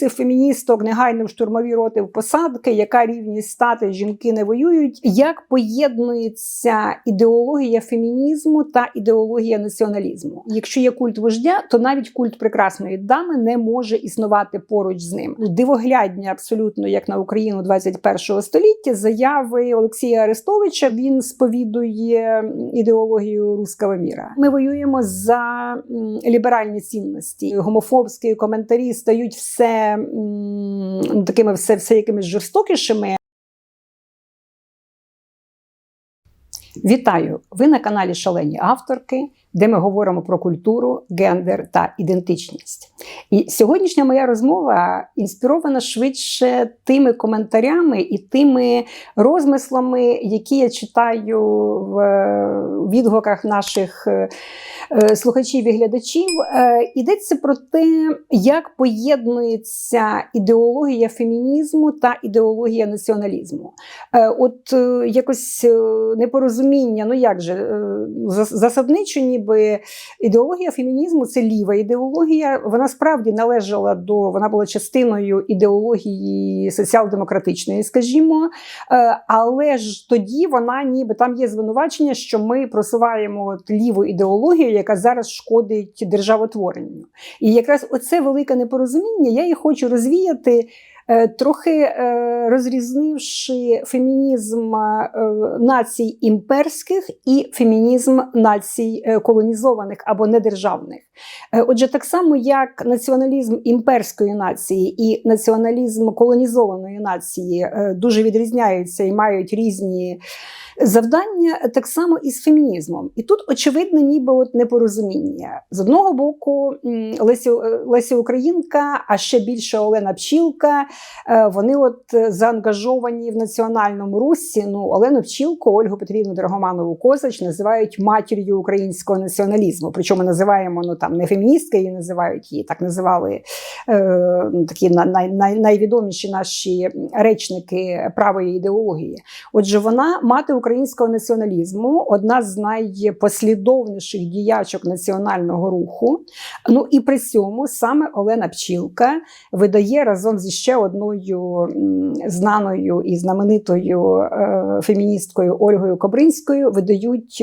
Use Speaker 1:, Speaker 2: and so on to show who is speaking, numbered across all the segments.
Speaker 1: приписів феміністок негайно в штурмові роти в посадки, яка рівність стати жінки не воюють. Як поєднується ідеологія фемінізму та ідеологія націоналізму? Якщо є культ вождя, то навіть культ прекрасної дами не може існувати поруч з ним. Дивоглядні абсолютно як на Україну 21 століття. Заяви Олексія Арестовича він сповідує ідеологію руского міра. Ми воюємо за ліберальні цінності. Гомофобські коментарі стають все м, такими все, все якимись жорстокішими. Вітаю! Ви на каналі Шалені авторки, де ми говоримо про культуру, гендер та ідентичність. І сьогоднішня моя розмова інспірована швидше тими коментарями і тими розмислами, які я читаю в е, відгуках наших е, е, слухачів і глядачів. Йдеться про те, як поєднується ідеологія фемінізму та ідеологія націоналізму. От якось непорозуміння, ну як же, е, зас- ніби ідеологія фемінізму це ліва ідеологія. Вона справді належала до, вона була частиною ідеології соціал-демократичної, скажімо. Е, Але ж тоді вона ніби там є звинувачення, що ми просуваємо ліву ідеологію, яка зараз шкодить державотворенню. І якраз оце велике непорозуміння, я і хочу розвіяти. Е, Трохи е, розрізнивши фемінізм е, націй імперських і фемінізм націй колонізованих або недержавних. Отже, так само як націоналізм імперської нації і націоналізм колонізованої нації дуже відрізняються і мають різні завдання, так само і з фемінізмом. І тут очевидно, ніби от непорозуміння. З одного боку, м, Леся, Леся Українка, а ще більше Олена Пчілка, е, вони от е, заангажовані в національному русі. Ну, Олену Пчілку, Ольгу Петрівну Драгоманову Козач називають матір'ю українського націоналізму. Причому називаємо ну там не феміністки її називають її, так називали е, такі най, най, найвідоміші наші речники правої ідеології. Отже, вона мати українського націоналізму, одна з найпослідовніших діячок національного руху. Ну і при цьому саме Олена Пчілка видає разом зі ще одною знаною і знаменитою е, феміністкою Ольгою Кобринською видають.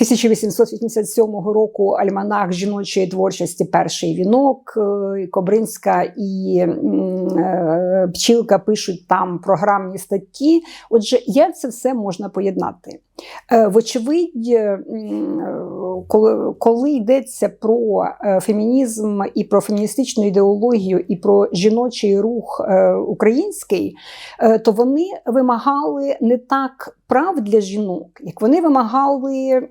Speaker 1: Е, 1887 року альманах жіночої творчості Перший вінок. Е, Кобринська і е, Пчілка пишуть там програмні статті. Отже, як це все можна поєднати? Е, Вочевидь, е, е, коли, коли йдеться про фемінізм і про феміністичну ідеологію, і про жіночий рух український, то вони вимагали не так прав для жінок, як вони вимагали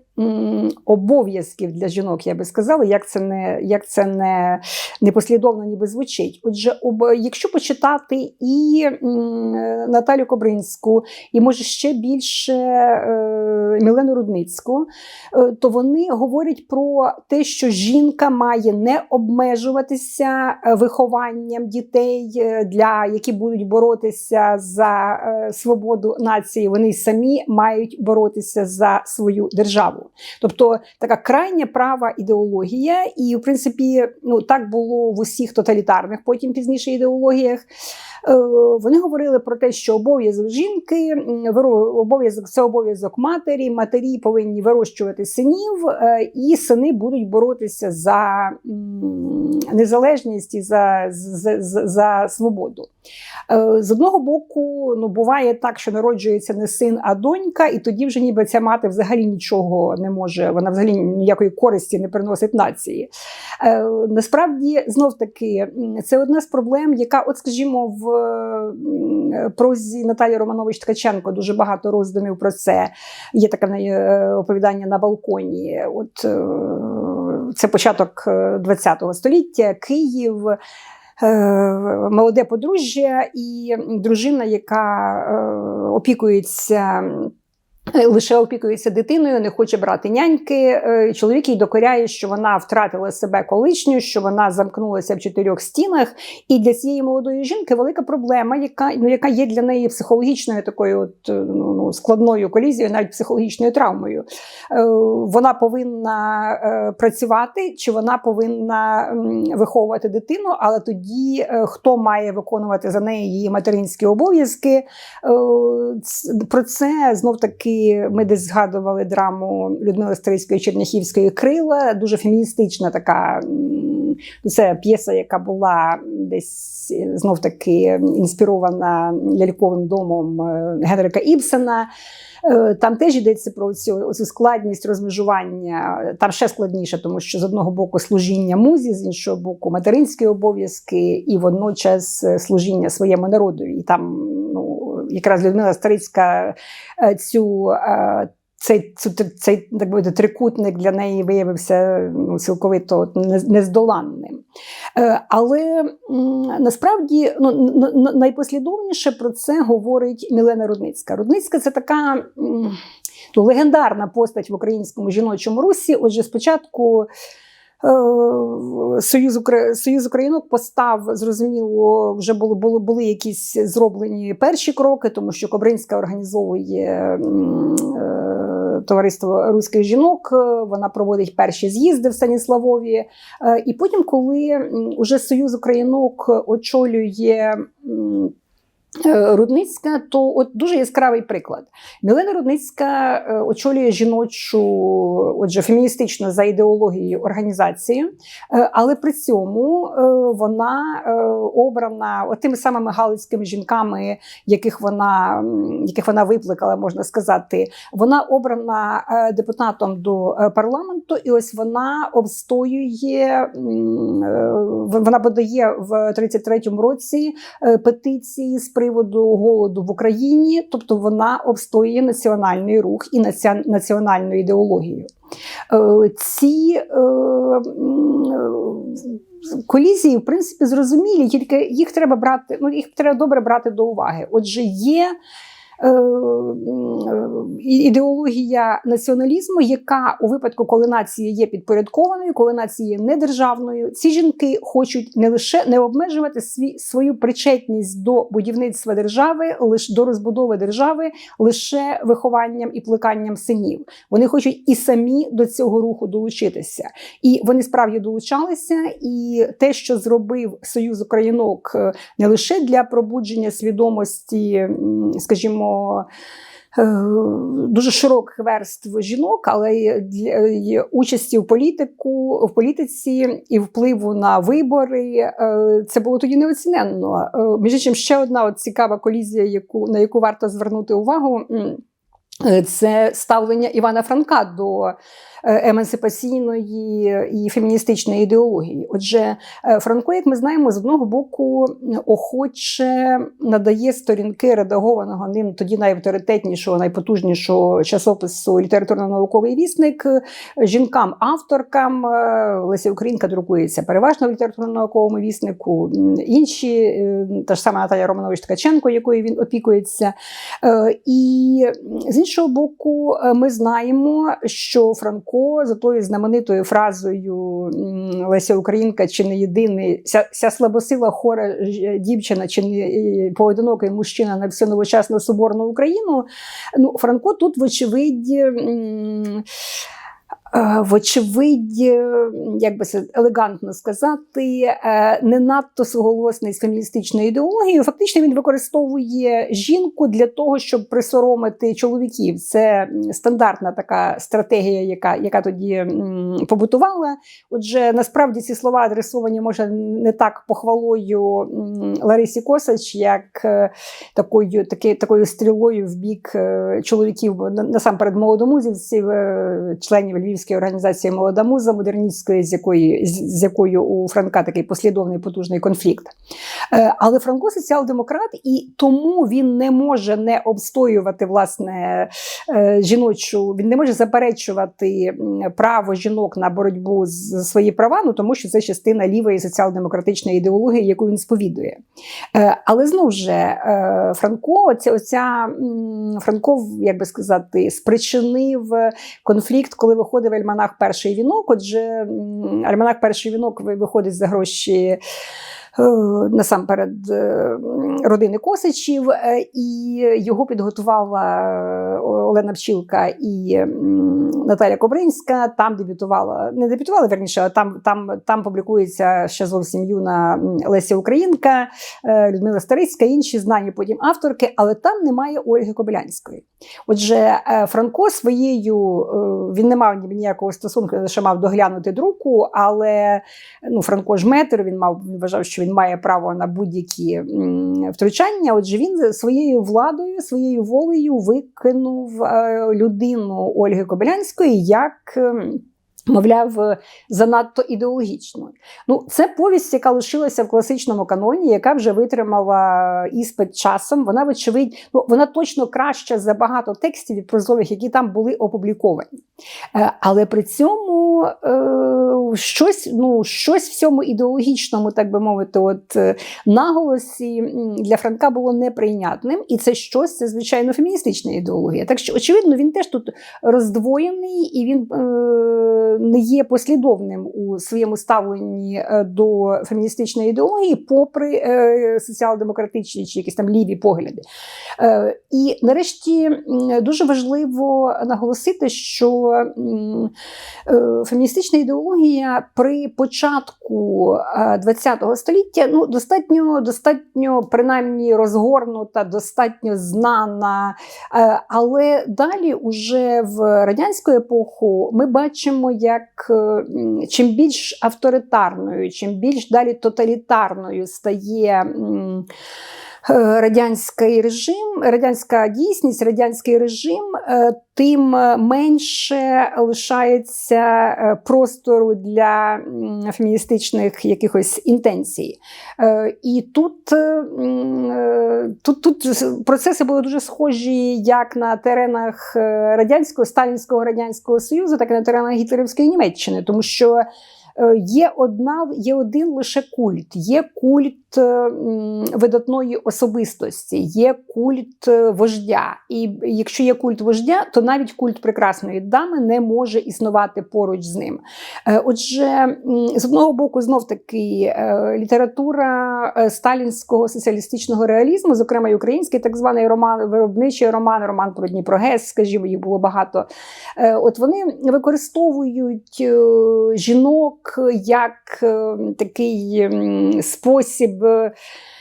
Speaker 1: обов'язків для жінок, я би сказала, як це не як це не непослідовно ніби звучить. Отже, об, якщо почитати і Наталю Кобринську, і може ще більше Мілену Рудницьку, е, то вони говорять про те, що жінка має не обмежуватися е, вихованням дітей, е, для які будуть боротися за е, свободу нації. Вони самі мають боротися за свою державу. Тобто така крайня права ідеологія, і в принципі, ну так було в усіх тоталітарних, потім пізніше ідеологіях. Е, Вони говорили про те, що обов'язок жінки, обов'язок це обов'язок матері. Матері повинні вирощувати синів, е, і сини будуть боротися за незалежність і за, за, за, за свободу. Е, З одного боку, ну буває так, що народжується не син, а донька, і тоді вже ніби ця мати взагалі нічого не може, вона взагалі ніякої користі не приносить нації. Е, Насправді, знов таки, це одна з проблем, яка, от скажімо, в прозі Наталі Романович Ткаченко дуже багато роздумів про це. Є таке е, оповідання на балконі. От е, це початок ХХ століття, Київ. е, Молоде подружжя і дружина, яка е, опікується е, лише опікується дитиною, не хоче брати няньки. Е, Чоловік їй докоряє, що вона втратила себе колишню, що вона замкнулася в чотирьох стінах. І для цієї молодої жінки велика проблема, яка ну яка є для неї психологічною такою от, е, ну, ну, складною колізією, навіть психологічною травмою. Е, Вона повинна працювати, чи вона повинна виховувати дитину, але тоді хто має виконувати за неї її материнські обов'язки? Про це знов таки ми десь згадували драму Людмили Старицької Черняхівської Крила, дуже феміністична така. Це п'єса, яка була десь знов таки інспірована ляльковим домом е, Генрика Ібсена. Е, Там теж йдеться про цю, цю складність розмежування. Там ще складніше, тому що з одного боку служіння музі, з іншого боку, материнські обов'язки, і водночас е, служіння своєму народові. І там ну, якраз Людмила Старицька е, цю. е, Цей, цей так би, трикутник для неї виявився ну, цілковито нездоланним. Е, Але насправді ну, найпослідовніше про це говорить Мілена Рудницька. Рудницька це така ну, легендарна постать в українському жіночому русі. Отже, спочатку. Е, Союз, Союз Українок постав, зрозуміло, вже були, були, були якісь зроблені перші кроки, тому що Кобринська організовує е, товариство руських жінок. Вона проводить перші з'їзди в Станіславові. Е, І потім, коли уже Союз Українок очолює. Е, Рудницька, то от дуже яскравий приклад. Мілена Рудницька е, очолює жіночу, отже, феміністичну за ідеологією організацію, е, але при цьому вона обрана тими самими галицькими жінками, яких вона, яких вона викликала, можна сказати. Вона обрана депутатом до парламенту, і ось вона обстоює, вона подає в 33-му році петиції з приводу голоду в Україні, тобто вона обстоює національний рух і національну ідеологію. Е, Ці е, колізії, в принципі, зрозумілі, тільки їх треба брати, ну їх треба добре брати до уваги. Отже, є. Е, і- Ідеологія націоналізму, яка у випадку, коли нація є підпорядкованою, коли нація є недержавною, ці жінки хочуть не лише не обмежувати свій, свою причетність до будівництва держави, лише до розбудови держави лише вихованням і плеканням синів. Вони хочуть і самі до цього руху долучитися. І вони справді долучалися. І те, що зробив Союз Українок е, не лише для пробудження свідомості, скажімо. Е, Дуже широких верств жінок, але й участі в політику в політиці і впливу на вибори. е, Це було тоді неоціненно. Е, Між іншим, ще одна от цікава колізія, яку на яку варто звернути увагу. Це ставлення Івана Франка до емансипаційної і феміністичної ідеології. Отже, е, Франко, як ми знаємо, з одного боку охоче надає сторінки редагованого ним тоді найавторитетнішого, найпотужнішого часопису літературно-науковий вісник е, жінкам-авторкам. Е, Леся Українка друкується переважно в літературно-науковому віснику. Інші, е, та ж сама Наталя Романович Ткаченко, якою він опікується. Е, І з іншого боку, е, ми знаємо, що Франко за тою знаменитою фразою Леся Українка чи не єдиний, ся, ся слабосила хора дівчина чи не е, поодинокий мужчина на всю новочасну соборну Україну. Ну, Франко тут, вочевидь. Е, Вочевидь, е, як би це елегантно сказати, е, не надто суголосний з феміністичною ідеологією. Фактично він використовує жінку для того, щоб присоромити чоловіків. Це стандартна така стратегія, яка, яка тоді побутувала. Отже, насправді ці слова адресовані може не так похвалою Ларисі Косач, як такою, таки, такою стрілою в бік чоловіків, насамперед молодомузівців, членів Львівської організації Молода муза модерністської, з якої з, якою у Франка такий послідовний потужний конфлікт. Е, Але Франко соціал-демократ, і тому він не може не обстоювати власне е, жіночу, він не може заперечувати право жінок на боротьбу за свої права, ну тому що це частина лівої соціал-демократичної ідеології, яку він сповідує. Е, Але знову ж Франко, оця, оця м, Франко, як би сказати, спричинив конфлікт, коли виходив альманах Перший вінок. Отже, альманах Перший вінок виходить за гроші. е, Насамперед е, родини Косичів, е, і його підготувала Олена Пчілка і Наталя Кобринська. Там дебютувала, не дебютувала верніше, а там, там, там публікується ще зовсім юна Леся Українка, е, Людмила Старицька, інші знані потім авторки, але там немає Ольги Кобилянської. Отже, е, Франко своєю е, він не мав ні- ніякого стосунку, лише мав доглянути друку, але ну, Франко ж метр, він мав він вважав, що він має право на будь-які втручання. Отже, він своєю владою, своєю волею викинув людину Ольги Кобилянської як. Мовляв, е, занадто ідеологічною. Ну, це повість, яка лишилася в класичному каноні, яка вже витримала іспит часом. Вона, вочевидь, ну вона точно краща за багато текстів і прозових, які там були опубліковані. Е, Але при цьому е, щось, ну, щось в цьому ідеологічному, так би мовити, от наголосі для Франка було неприйнятним, і це щось, це звичайно феміністична ідеологія. Так що, очевидно, він теж тут роздвоєний і він не є послідовним у своєму ставленні е, до феміністичної ідеології, попри е, соціал-демократичні чи якісь там ліві погляди. Е, і нарешті дуже важливо наголосити, що феміністична ідеологія при початку ХХ століття ну, достатньо, достатньо принаймні розгорнута, достатньо знана. Але далі, уже в радянську епоху, ми бачимо, як е, чим більш авторитарною, чим більш далі тоталітарною стає. Е, Радянський режим, радянська дійсність, радянський режим, е, тим е, менше лишається простору для феміністичних якихось інтенцій. І тут, тут, тут процеси були дуже схожі як на теренах радянського сталінського радянського союзу, так і на теренах гітлерівської Німеччини, тому що. Е, Є одна, є один лише культ. Є культ е, видатної особистості, є культ е, вождя. І якщо є культ вождя, то навіть культ прекрасної дами не може існувати поруч з ним. Отже, з одного боку, знов таки література сталінського соціалістичного реалізму, зокрема й український так званий роман, виробничий роман, роман про Дніпрогес, скажімо, їх було багато. От вони використовують жінок як е, такий спосіб.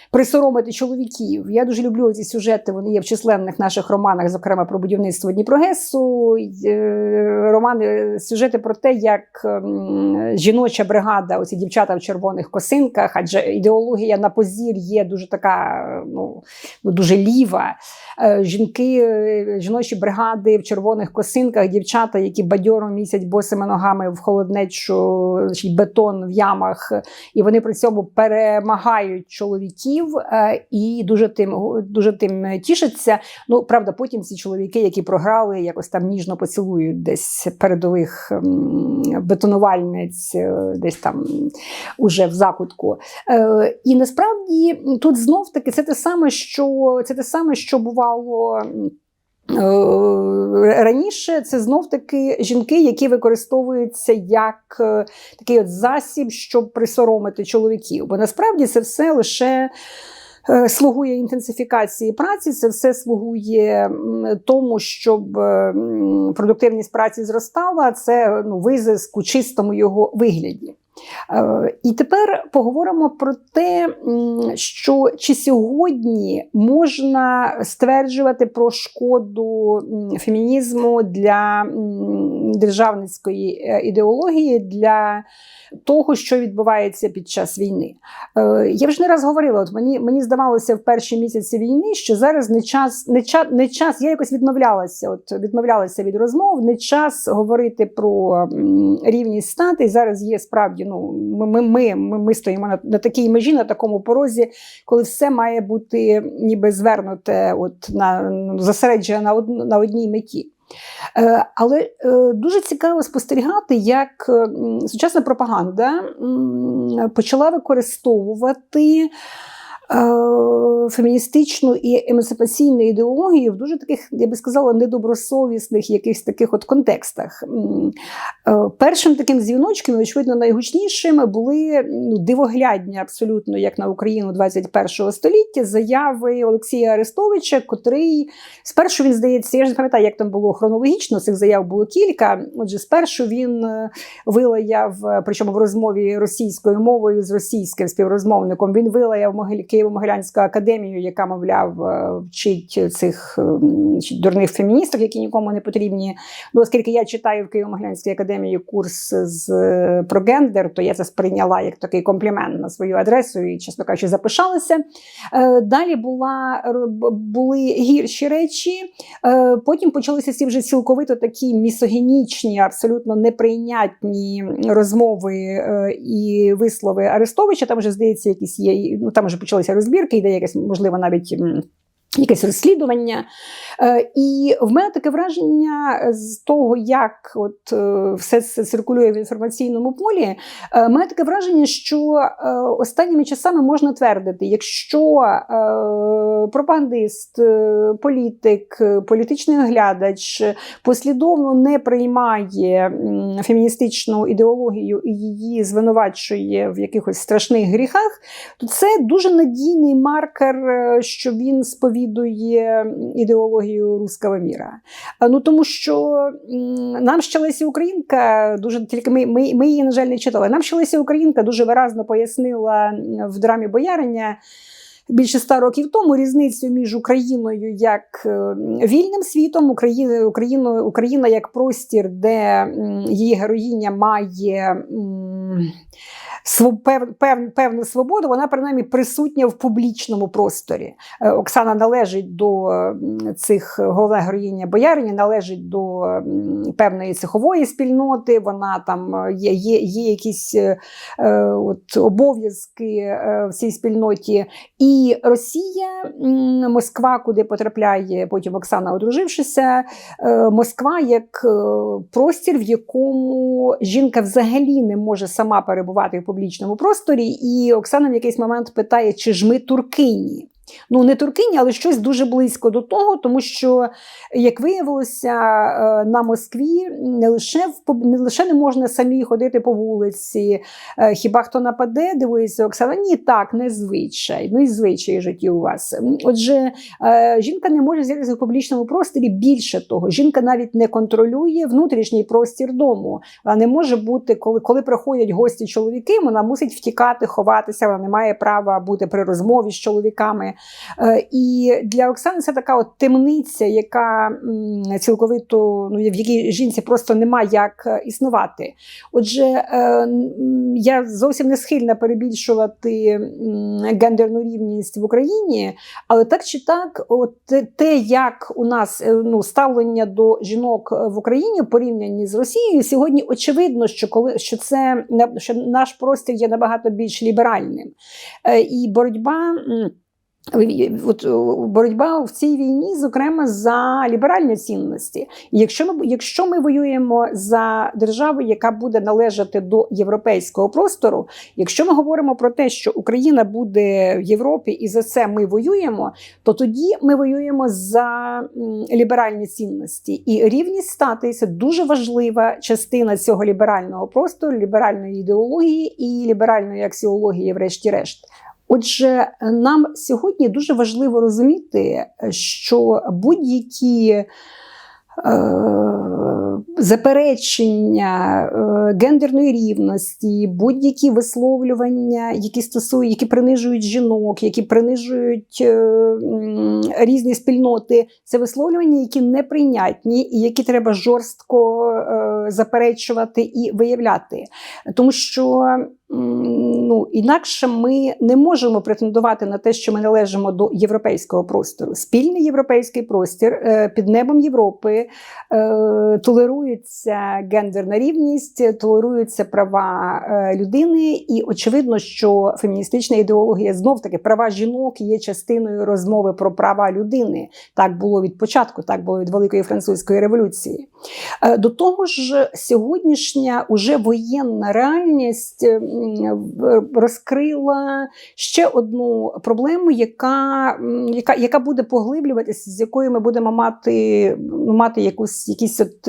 Speaker 1: Е, Присоромити чоловіків. Я дуже люблю ці сюжети. Вони є в численних наших романах, зокрема про будівництво Дніпрогесу. е, Романи, сюжети про те, як жіноча бригада, оці дівчата в червоних косинках, адже ідеологія на позір є дуже така, ну, ну дуже ліва. Е, Жінки, е, жіночі бригади в червоних косинках, дівчата, які бадьоро місять босими ногами в холоднечу, бетон в ямах, і вони при цьому перемагають чоловіків е, і дуже тим, дуже тим тішаться. Ну, правда, потім ці чоловіки, які програли, якось там ніжно поцілують десь передових бетонувальниць, е, десь там уже в закутку. Е, І насправді тут знов таки це те саме, що це те саме, що бувало. М, е, Раніше це знов таки жінки, які використовуються як е, такий от засіб, щоб присоромити чоловіків. Бо насправді це все лише е, слугує інтенсифікації праці, це все слугує тому, щоб е, продуктивність праці зростала. Це ну, визиск у чистому його вигляді. Е, І тепер поговоримо про те, що чи сьогодні можна стверджувати про шкоду фемінізму для державницької е, ідеології, для того, що відбувається під час війни. Е, Я вже не раз говорила, от мені, мені здавалося в перші місяці війни, що зараз не час, не час, не час. Я якось відмовлялася, от відмовлялася від розмов, не час говорити про рівність стати. Зараз є справді ну ми, ми, ми, ми, стоїмо на, на такій межі, на такому порозі, коли все має бути ніби звернуте, от на зосереджене на, од, на одній меті. Е, Але е, дуже цікаво спостерігати, як сучасна пропаганда почала використовувати. Е, Феміністичну і емансипаційну ідеологію в дуже таких, я би сказала, недобросовісних якихось таких от контекстах. Е, Першим таким дзвіночком, очевидно, найгучнішим були ну, дивоглядні абсолютно, як на Україну 21 століття, заяви Олексія Арестовича, котрий спершу він здається, я ж не пам'ятаю, як там було хронологічно, цих заяв було кілька. Отже, спершу він е, вилаяв, причому в розмові російською мовою з російським співрозмовником, він вилаяв Могиль- Києво-Могилянську академію, яка, мовляв, е, вчить цих е, дурних феміністок, які нікому не потрібні. Ну, оскільки я читаю в Києво-Могилянській академії курс з е, про гендер, то я це сприйняла як такий комплімент на свою адресу і, чесно кажучи, запишалася. Далі була були гірші речі. Потім почалися ці вже цілковито такі місогінічні, абсолютно неприйнятні розмови і вислови Арестовича. Там вже здається, якісь є. Ну там вже почалися розбірки, йде якесь можливо навіть. Якесь розслідування. Е, і в мене таке враження з того, як от, е, все це циркулює в інформаційному полі. Е, в мене таке враження, що останніми часами можна твердити, якщо пропагандист, політик, політичний оглядач послідовно не приймає феміністичну ідеологію і її звинувачує в якихось страшних гріхах, то це дуже надійний маркер, що він сповідує ідеологію руского міра. Ну тому що нам ще Леся Українка дуже тільки ми, ми, ми її, на жаль, не читали. Нам ще Леся Українка дуже виразно пояснила в драмі Бояриня. Більше ста років тому різницю між Україною як е, вільним світом, Україною, Україною, Україна як простір, де її героїня має певну свободу, вона принаймні присутня в публічному просторі. Е, Оксана належить до цих головна героїня боярині, належить до певної цехової спільноти. Вона там е, є, є, є якісь е, е, от, обов'язки е, в цій спільноті. І Росія, Москва, куди потрапляє потім Оксана, одружившися, е, Москва як е, простір, в якому жінка взагалі не може сама перебувати в публічному просторі. І Оксана в якийсь момент питає, чи ж ми туркині. Ну, не туркині, але щось дуже близько до того, тому що, як виявилося, е, на Москві не лише не лише не можна самі ходити по вулиці, е, хіба хто нападе, дивується Оксана? Ні, так, не звичай. Ну і звичай житті у вас. Отже, е, жінка не може з'явитися в публічному просторі. Більше того, жінка навіть не контролює внутрішній простір дому. Вона не може бути, коли, коли приходять гості чоловіки, вона мусить втікати, ховатися. Вона не має права бути при розмові з чоловіками. Е, І для Оксани це така от темниця, яка цілковито ну, в якій жінці просто нема як е, існувати. Отже, е, я зовсім не схильна перебільшувати гендерну рівність в Україні, але так чи так, от те- як у нас ну, ставлення до жінок в Україні в порівнянні з Росією, сьогодні очевидно, що коли що це що наш простір є набагато більш ліберальним. І боротьба. От боротьба в цій війні, зокрема, за ліберальні цінності. Якщо ми, якщо ми воюємо за державу, яка буде належати до європейського простору, якщо ми говоримо про те, що Україна буде в Європі і за це ми воюємо, то тоді ми воюємо за ліберальні цінності. І рівність стати це дуже важлива частина цього ліберального простору, ліберальної ідеології і ліберальної аксіології, врешті-решт. Отже, нам сьогодні дуже важливо розуміти, що будь-які е, заперечення е, гендерної рівності, будь-які висловлювання, які стосують, які принижують жінок, які принижують е, різні спільноти, це висловлювання, які неприйнятні і які треба жорстко е, заперечувати і виявляти. Тому що ну, інакше ми не можемо претендувати на те, що ми належимо до європейського простору. Спільний європейський простір під небом Європи толерує толерується гендерна рівність, толеруються права е, людини, і очевидно, що феміністична ідеологія знов таки права жінок є частиною розмови про права людини. Так було від початку, так було від Великої французької революції. Е, До того ж, сьогоднішня уже воєнна реальність розкрила ще одну проблему, яка, яка, яка буде поглиблюватися, з якою ми будемо мати, мати якусь, якісь от,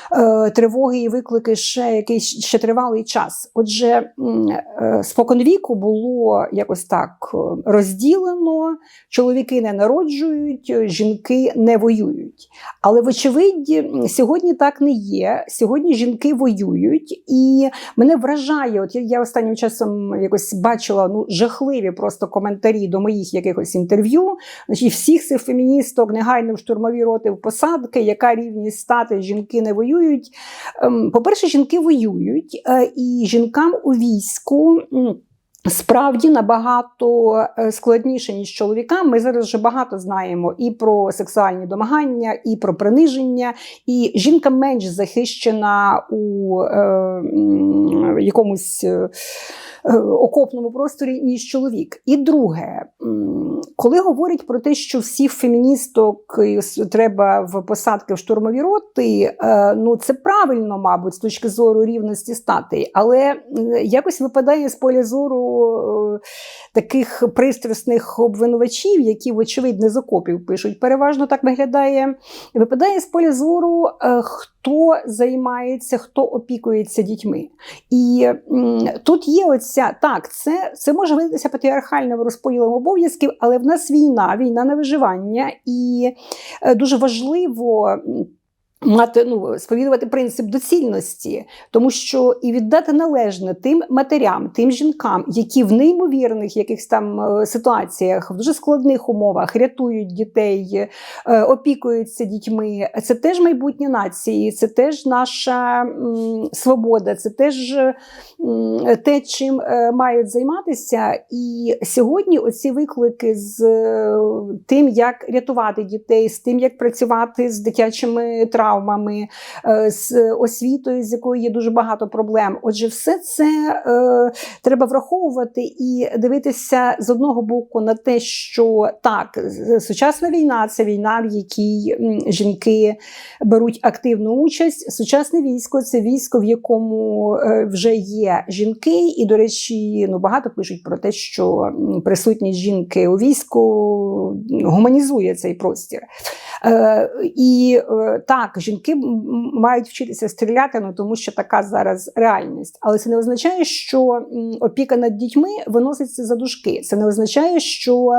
Speaker 1: тривоги і виклики ще якийсь ще тривалий час. Отже, е, споконвіку було якось так е, розділено: чоловіки не народжують, е, жінки не воюють. Але, вочевидь, сьогодні так не є. Сьогодні жінки воюють, і мене вражає. От я останнім часом якось бачила ну жахливі просто коментарі до моїх якихось інтерв'ю. Значить, всіх цих феміністок негайно в штурмові роти в посадки, яка рівність стати, жінки не воюють. Ем, По-перше, жінки воюють, е, і жінкам у війську. Справді набагато е, складніше, ніж чоловікам. Ми зараз вже багато знаємо і про сексуальні домагання, і про приниження. І жінка менш захищена у е, якомусь е, окопному просторі, ніж чоловік. І друге, коли говорять про те, що всіх феміністок е, треба в посадки в штурмові роти, е, ну це правильно, мабуть, з точки зору рівності статей, але е, якось випадає з поля зору е, таких пристрасних обвинувачів, які, вочевидь, не з окопів пишуть. Переважно так виглядає. Випадає з поля зору, е, хто займається, хто опікується дітьми. І м, тут є оця так, це, це може видатися патріархальним розподілом обов'язків, але в нас війна, війна на виживання, і е, дуже важливо. Мати ну сповідувати принцип доцільності, тому що і віддати належне тим матерям, тим жінкам, які в неймовірних якихось там е, ситуаціях, в дуже складних умовах рятують дітей, е, опікуються дітьми. Це теж майбутнє нації, це теж наша свобода, це теж те, чим е, мають займатися. І сьогодні оці виклики з тим, як рятувати дітей, з тим, як працювати з дитячими травмами, е, з освітою, з якою є дуже багато проблем. Отже, все це е, треба враховувати і дивитися з одного боку на те, що так, сучасна війна це війна, в якій жінки беруть активну участь. Сучасне військо це військо, в якому е, вже є жінки, і, до речі, ну багато пишуть про те, що присутність жінки у війську гуманізує цей простір. Е, і е, так, жінки мають вчитися стріляти, ну тому що така зараз реальність. Але це не означає, що опіка над дітьми виноситься за дужки. Це не означає, що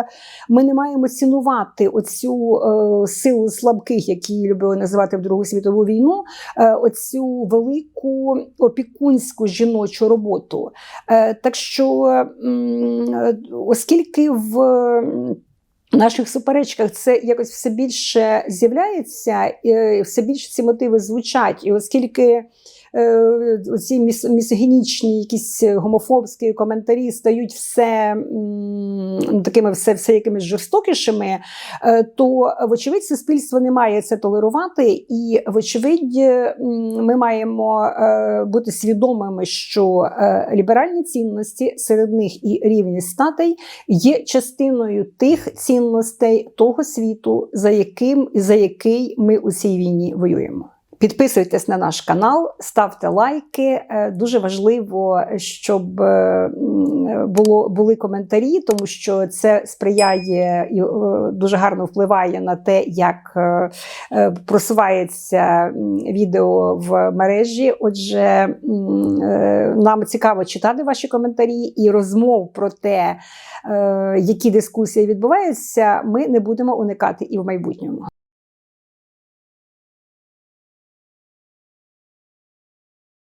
Speaker 1: ми не маємо цінувати оцю е, силу слабких, які любили називати в Другу світову війну, е, оцю велику опікунську жіночу роботу. Е, так що, е, оскільки в м, наших суперечках це якось все більше з'являється, і все більше ці мотиви звучать, і оскільки. Е, Оці міс- якісь гомофобські коментарі стають все такими все, все якимись жорстокішими, е, то вочевидь суспільство не має це толерувати, і вочевидь ми маємо е, бути свідомими, що ліберальні цінності, серед них і рівність статей, є частиною тих цінностей того світу, за яким за який ми у цій війні воюємо. Підписуйтесь на наш канал, ставте лайки. Е, Дуже важливо, щоб е, було, були коментарі, тому що це сприяє і е, дуже гарно впливає на те, як просувається відео в мережі. Отже, нам цікаво читати ваші коментарі і розмов про те, які дискусії відбуваються, ми не будемо уникати і в майбутньому.